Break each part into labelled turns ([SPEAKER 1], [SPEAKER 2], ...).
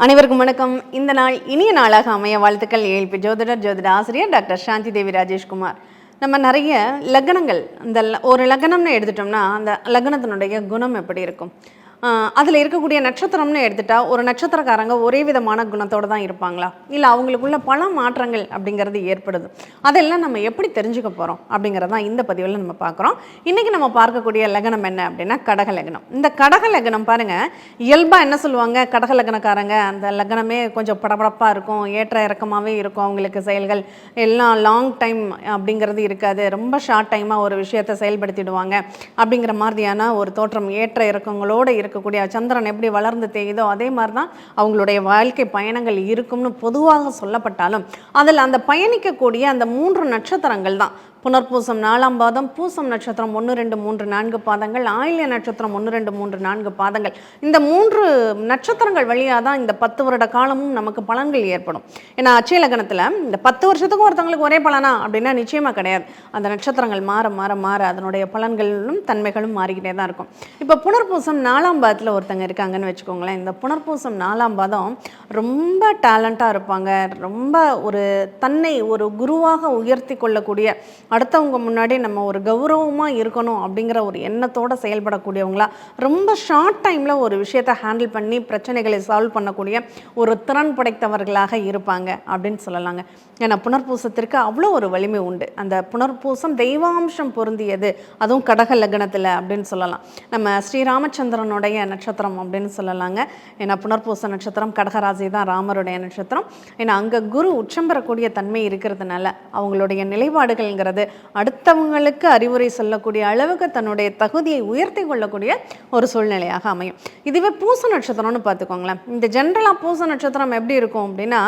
[SPEAKER 1] அனைவருக்கும் வணக்கம். இந்த நாள் இனிய நாளாக அமைய வாழ்த்துக்கள் ஏழ்பி ஜோதிடர் ஜோதிட ஆசிரியர் டாக்டர் சாந்தி தேவி ராஜேஷ்குமார். நம்ம நிறைய லக்னங்கள் இந்த ல- ஒரு லக்னம்னு எடுத்துட்டோம்னா அந்த லக்னத்தினுடைய குணம் எப்படி இருக்கும்? அதில் இருக்கக்கூடிய நட்சத்திரம்னு எடுத்துட்டா ஒரு நட்சத்திரக்காரங்க ஒரே விதமான குணத்தோடு தான் இருப்பாங்களா? இல்லை அவங்களுக்குள்ள பல மாற்றங்கள் அப்படிங்கிறது ஏற்படுது. அதெல்லாம் நம்ம எப்படி தெரிஞ்சுக்க போகிறோம் அப்படிங்கிறது தான் இந்த பதிவில் நம்ம பார்க்குறோம். இன்றைக்கி நம்ம பார்க்கக்கூடிய லக்னம் என்ன அப்படின்னா கடக லக்னம். இந்த கடக லக்னம் பாருங்கள் இயல்பாக என்ன சொல்லுவாங்க? கடக லக்னக்காரங்க அந்த லக்னமே கொஞ்சம் படபடப்பாக இருக்கும் ஏற்ற இறக்கமாகவே இருக்கும் அவங்களுக்கு செயல்கள். எல்லாம் லாங் டைம் அப்படிங்கிறது இருக்காது. ரொம்ப ஷார்ட் டைமாக ஒரு விஷயத்தை செயல்படுத்திடுவாங்க அப்படிங்கிற மாதிரியான ஒரு தோற்றம் ஏற்ற இறக்கங்களோடு இருக்கக்கூடிய சந்திரன் எப்படி வளர்ந்து தேயுதோ அதே மாதிரி தான் அவங்களுடைய வாழ்க்கை பயணங்கள் இருக்கும்னு பொதுவாக சொல்லப்பட்டாலும் அதில் அந்த பயணிக்கக்கூடிய அந்த மூன்று நட்சத்திரங்கள் தான். புனர்பூசம் நாலாம் பாதம் பூசம் நட்சத்திரம் ஒன்று ரெண்டு மூன்று நான்கு பாதங்கள் ஆயில்ய நட்சத்திரம் ஒன்று ரெண்டு மூன்று நான்கு பாதங்கள். இந்த மூன்று நட்சத்திரங்கள் வழியாக தான் இந்த பத்து வருட காலமும் நமக்கு பலன்கள் ஏற்படும். ஏன்னா அச்சய லக்னத்தில் இந்த பத்து வருஷத்துக்கும் ஒருத்தவங்களுக்கு ஒரே பலனா அப்படின்னா நிச்சயமாக கிடையாது. அந்த நட்சத்திரங்கள் மாற மாற மாற அதனுடைய பலன்களும் தன்மைகளும் மாறிக்கிட்டே தான் இருக்கும். இப்போ புனர்பூசம் நாலாம் பாதத்தில் ஒருத்தங்க இருக்காங்கன்னு வச்சுக்கோங்களேன். இந்த புனர்பூசம் நாலாம் பாதம் ரொம்ப டேலண்ட்டாக இருப்பாங்க. ரொம்ப ஒரு தன்னை ஒரு குருவாக உயர்த்தி கொள்ளக்கூடிய அடுத்தவங்க முன்னாடி நம்ம ஒரு கௌரவமாக இருக்கணும் அப்படிங்கிற ஒரு எண்ணத்தோட செயல்படக்கூடியவங்களா ரொம்ப ஷார்ட் டைமில் ஒரு விஷயத்தை ஹேண்டில் பண்ணி பிரச்சனைகளை சால்வ் பண்ணக்கூடிய ஒரு திறன் படைத்தவர்களாக இருப்பாங்க அப்படின்னு சொல்லலாங்க. ஏன்னா புனர்பூசத்திற்கு அவ்வளோ ஒரு வலிமை உண்டு. அந்த புனர்பூசம் தெய்வாம்சம் பொருந்தியது. அதுவும் கடக லக்னத்தில் அப்படின்னு சொல்லலாம். நம்ம ஸ்ரீராமச்சந்திரனுடைய நட்சத்திரம் அப்படின்னு சொல்லலாங்க. ஏன்னா புனர்பூச நட்சத்திரம் கடகராசி தான் ராமருடைய நட்சத்திரம். ஏன்னா அங்கே குரு உச்சம் பெறக்கூடிய தன்மை இருக்கிறதுனால அவங்களுடைய நிலைப்பாடுகள்ங்கிறது அடுத்தவங்களுக்கு அறிவுரை சொல்லக்கூடிய அளவுக்கு தன்னுடைய தகுதியை உயர்த்தி கொள்ளக்கூடிய ஒரு சூழ்நிலையாக அமையும். இதுவே பூச நட்சத்திரம்னு பார்த்துக்கோங்களேன். இந்த ஜென்ரலாக பூச நட்சத்திரம் எப்படி இருக்கும் அப்படின்னா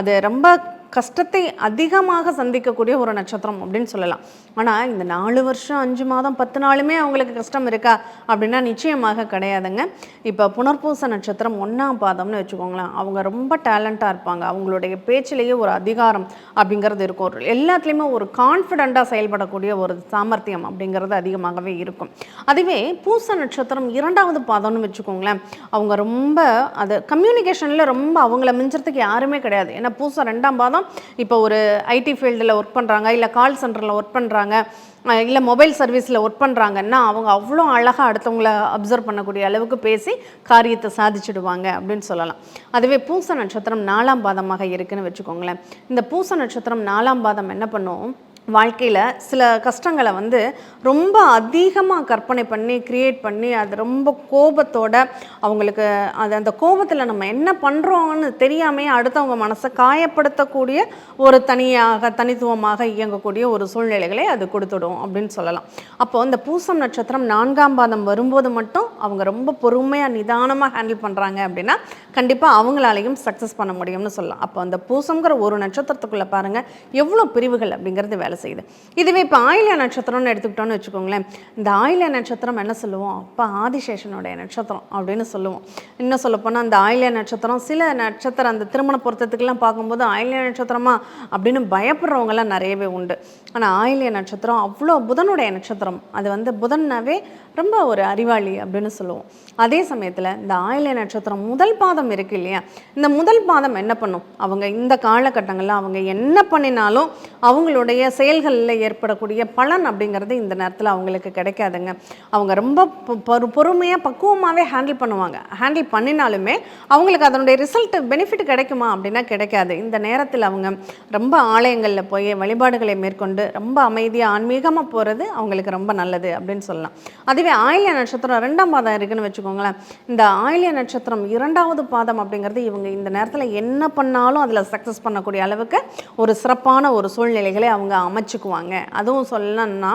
[SPEAKER 1] அது ரொம்ப கஷ்டத்தை அதிகமாக சந்திக்கக்கூடிய ஒரு நட்சத்திரம் அப்படின்னு சொல்லலாம். ஆனால் இந்த நாலு வருஷம் அஞ்சு மாதம் பத்து நாளுமே அவங்களுக்கு கஷ்டம் இருக்கா? அப்படின்னா நிச்சயமாக கிடையாதுங்க. இப்போ புனர்பூச நட்சத்திரம் ஒன்றாம் பாதம்னு வச்சுக்கோங்களேன். அவங்க ரொம்ப டேலண்ட்டாக இருப்பாங்க. அவங்களுடைய பேச்சிலேயே ஒரு அதிகாரம் அப்படிங்கிறது இருக்கும். ஒரு எல்லாத்துலேயுமே ஒரு கான்ஃபிடெண்ட்டாக செயல்படக்கூடிய ஒரு சாமர்த்தியம் அப்படிங்கிறது அதிகமாகவே இருக்கும். அதுவே பூச நட்சத்திரம் இரண்டாவது பாதம்னு வச்சுக்கோங்களேன். அவங்க ரொம்ப அது கம்யூனிகேஷனில் ரொம்ப அவங்கள மிஞ்சறதுக்கு யாருமே கிடையாது. ஏன்னா பூச ரெண்டாம் பாதம் இப்போ ஒரு ஐடி ஃபீல்டில் ஒர்க் பண்ணுறாங்க இல்லை கால் சென்டரில் ஒர்க் பண்ணுறாங்க இல்லை மொபைல் சர்வீஸில் ஒர்க் பண்ணுறாங்கன்னா அவங்க அவ்வளோ அழகாக அடுத்தவங்கள அப்சர்வ் பண்ணக்கூடிய அளவுக்கு பேசி காரியத்தை சாதிச்சிடுவாங்க அப்படின்னு சொல்லலாம். அதுவே பூச நட்சத்திரம் நாலாம் பாதமாக இருக்குன்னு வச்சுக்கோங்களேன். இந்த பூச நட்சத்திரம் நாலாம் பாதம் என்ன பண்ணும்? வாழ்க்கையில் சில கஷ்டங்களை வந்து ரொம்ப அதிகமாக கற்பனை பண்ணி க்ரியேட் பண்ணி அது ரொம்ப கோபத்தோட அவங்களுக்கு அது அந்த கோபத்தில் நம்ம என்ன பண்ணுறோம்னு தெரியாமே அடுத்தவங்க மனசை காயப்படுத்தக்கூடிய ஒரு தனியாக தனித்துவமாக இயங்கக்கூடிய ஒரு சூழ்நிலைகளை அது கொடுத்துடும் அப்படின்னு சொல்லலாம். அப்போ இந்த பூசம் நட்சத்திரம் நான்காம் பாதம் வரும்போது மட்டும் அவங்க ரொம்ப பொறுமையாக நிதானமாக ஹேண்டில் பண்ணுறாங்க அப்படின்னா கண்டிப்பாக அவங்களாலையும் சக்ஸஸ் பண்ண முடியும்னு சொல்லலாம். அப்போ அந்த பூசம்ங்கிற ஒரு நட்சத்திரத்துக்குள்ளே பாருங்கள் எவ்வளோ பிரிவுகள் அப்படிங்கிறது வேலை செய்யுது. இதுவே இப்போ ஆயில நட்சத்திரம்னு எடுத்துக்கிட்டோம்னு வச்சுக்கோங்களேன். இந்த ஆயில நட்சத்திரம் என்ன சொல்லுவோம்? அப்போ ஆதிசேஷனுடைய நட்சத்திரம் அப்படின்னு சொல்லுவோம். இன்னும் சொல்லப்போனால் அந்த ஆயில நட்சத்திரம் சில நட்சத்திரம் அந்த திருமண பொருத்தத்துக்கெல்லாம் பார்க்கும்போது ஆயில நட்சத்திரமா அப்படின்னு பயப்படுறவங்கலாம் நிறையவே உண்டு. ஆனால் ஆயில்ய நட்சத்திரம் அவ்வளோ புதனுடைய நட்சத்திரம். அது வந்து புதன்னாவே ரொம்ப ஒரு அறிவாளி அப்படின்னு சொல்லுவோம். அதே சமயத்தில் இந்த ஆயில்ய நட்சத்திரம் முதல் பாதம் இருக்கு இல்லையா? இந்த முதல் பாதம் என்ன பண்ணும்? அவங்க இந்த காலகட்டங்களில் அவங்க என்ன பண்ணினாலும் அவங்களுடைய செயல்களில் ஏற்படக்கூடிய பலன் அப்படிங்கிறது இந்த நேரத்தில் அவங்களுக்கு கிடைக்காதுங்க. அவங்க ரொம்ப பொ- பொறு பொறுமையாக பக்குவமாகவே ஹேண்டில் பண்ணுவாங்க. ஹேண்டில் பண்ணினாலுமே அவங்களுக்கு அதனுடைய ரிசல்ட் பெனிஃபிட் கிடைக்குமா அப்படின்னா கிடைக்காது. இந்த நேரத்தில் அவங்க ரொம்ப ஆலயங்களில் போய் வழிபாடுகளை மேற்கொண்டு ரொம்ப அமைதியாக ஆன்மீகமாக போகிறது அவங்களுக்கு ரொம்ப நல்லது அப்படின்னு சொல்லலாம். அதுவே ஆயில்ய நட்சத்திரம் ரெண்டாம் பாதம் இருக்குன்னு வச்சுக்கோங்களேன். இந்த ஆயில்ய நட்சத்திரம் இரண்டாவது பாதம் அப்படிங்கிறது இவங்க இந்த நேரத்தில் என்ன பண்ணாலும் அதில் சக்ஸஸ் பண்ணக்கூடிய அளவுக்கு ஒரு சிறப்பான ஒரு சூழ்நிலைகளை அவங்க அமைச்சுக்குவாங்க அதுவும் சொல்லணும்னா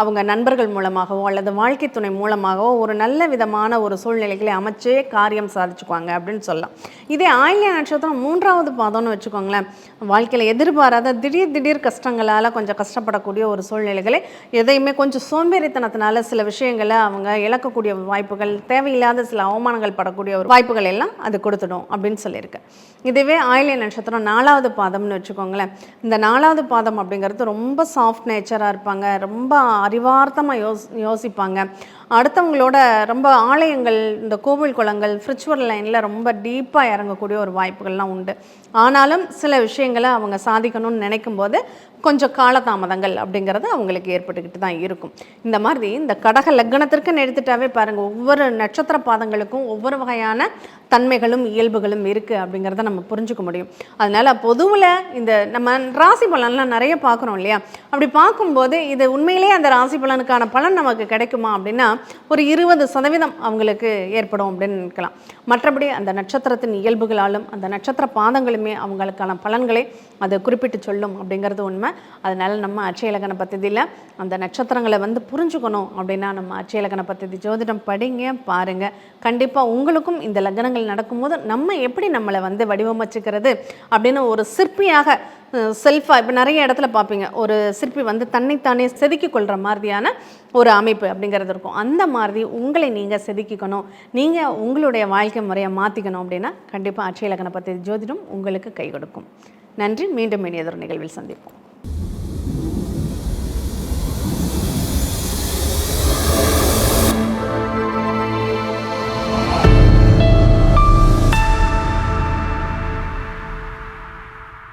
[SPEAKER 1] அவங்க நண்பர்கள் மூலமாகவோ அல்லது வாழ்க்கை துணை மூலமாகவோ ஒரு நல்ல விதமான ஒரு சூழ்நிலைகளை அமைச்சே காரியம் சாதிச்சுக்குவாங்க அப்படின்னு சொல்லலாம். இதே ஆயிலிய நட்சத்திரம் மூன்றாவது பாதம்னு வச்சுக்கோங்களேன். வாழ்க்கையில் எதிர்பாராத திடீர் திடீர் கஷ்டங்களால் கொஞ்சம் கஷ்டப்படக்கூடிய ஒரு சூழ்நிலைகளை எதையுமே கொஞ்சம் சோம்பேறித்தனத்தினால சில விஷயங்களை அவங்க இழக்கக்கூடிய வாய்ப்புகள் தேவையில்லாத சில அவமானங்கள் படக்கூடிய ஒரு வாய்ப்புகள் எல்லாம் அது கொடுத்துடும் அப்படின்னு சொல்லியிருக்கு. இதுவே ஆயிலிய நட்சத்திரம் நாலாவது பாதம்னு வச்சுக்கோங்களேன். இந்த நாலாவது பாதம் அப்படிங்கிறது ரொம்ப ரொம்ப சாஃப்ட் நேச்சராக இருப்பாங்க. ரொம்ப அறிவார்த்தமாக யோஸ் யோசிப்பாங்க. அடுத்தவங்களோட ரொம்ப ஆலயங்கள் இந்த கோவில் குளங்கள் ஸ்பிரிச்சுவல் லைனில் ரொம்ப டீப்பாக இறங்கக்கூடிய ஒரு வாய்ப்புகள்லாம் உண்டு. ஆனாலும் சில விஷயங்களை அவங்க சாதிக்கணும்னு நினைக்கும் போது கொஞ்சம் காலதாமதங்கள் அப்படிங்கிறது அவங்களுக்கு ஏற்பட்டுக்கிட்டு தான் இருக்கும். இந்த மாதிரி இந்த கடக லக்னத்திற்குன்னு எடுத்துட்டாவே பாருங்கள் ஒவ்வொரு நட்சத்திர பாதங்களுக்கும் ஒவ்வொரு வகையான தன்மைகளும் இயல்புகளும் இருக்குது அப்படிங்கிறத நம்ம புரிஞ்சுக்க முடியும். அதனால் பொதுவில் இந்த நம்ம ராசி பலன்லாம் நிறைய பார்க்குறோம் இல்லையா? அப்படி பார்க்கும்போது இது உண்மையிலேயே அந்த ராசி பலனுக்கான பலன் நமக்கு கிடைக்குமா அப்படின்னா ஒரு இருபது சதவீதம் அவங்களுக்கு ஏற்படும் அப்படின்னு நினைக்கலாம். மற்றபடி அந்த நட்சத்திரத்தின் இயல்புகளாலும் அந்த நட்சத்திர பாதங்களுமே அவங்களுக்கான பலன்களை அதை குறிப்பிட்டு சொல்லும் அப்படிங்கிறது உண்மை. நம்ம அதனால் நம்ம அட்சயலக்கண பத்ததியில் அந்த நட்சத்திரங்களை வந்து புரிஞ்சுக்கணும் அப்படின்னா நம்ம அட்சயலக்கண பத்ததி ஜோதிடம் படிங்க பாருங்கள் கண்டிப்பாக உங்களுக்கும் இந்த லக்னங்கள் நடக்கும்போது நம்ம எப்படி நம்மளை வந்து வடிவமைச்சுக்கிறது அப்படின்னு ஒரு சிற்பியாக செல்ஃபாக இப்போ நிறைய இடத்துல பார்ப்பீங்க. ஒரு சிற்பி வந்து தன்னைத்தானே செதுக்கி கொள்கிற மாதிரியான ஒரு அமைப்பு அப்படிங்கிறது இருக்கும். அந்த மாதிரி உங்களை நீங்கள் செதுக்கிக்கணும். நீங்கள் உங்களுடைய வாழ்க்கை முறையை மாற்றிக்கணும் அப்படின்னா கண்டிப்பாக அட்சயலக்கண பற்றி ஜோதிடம் உங்களுக்கு கை கொடுக்கும். நன்றி. மீண்டும் இனியதொரு நிகழ்வில் சந்திப்போம்.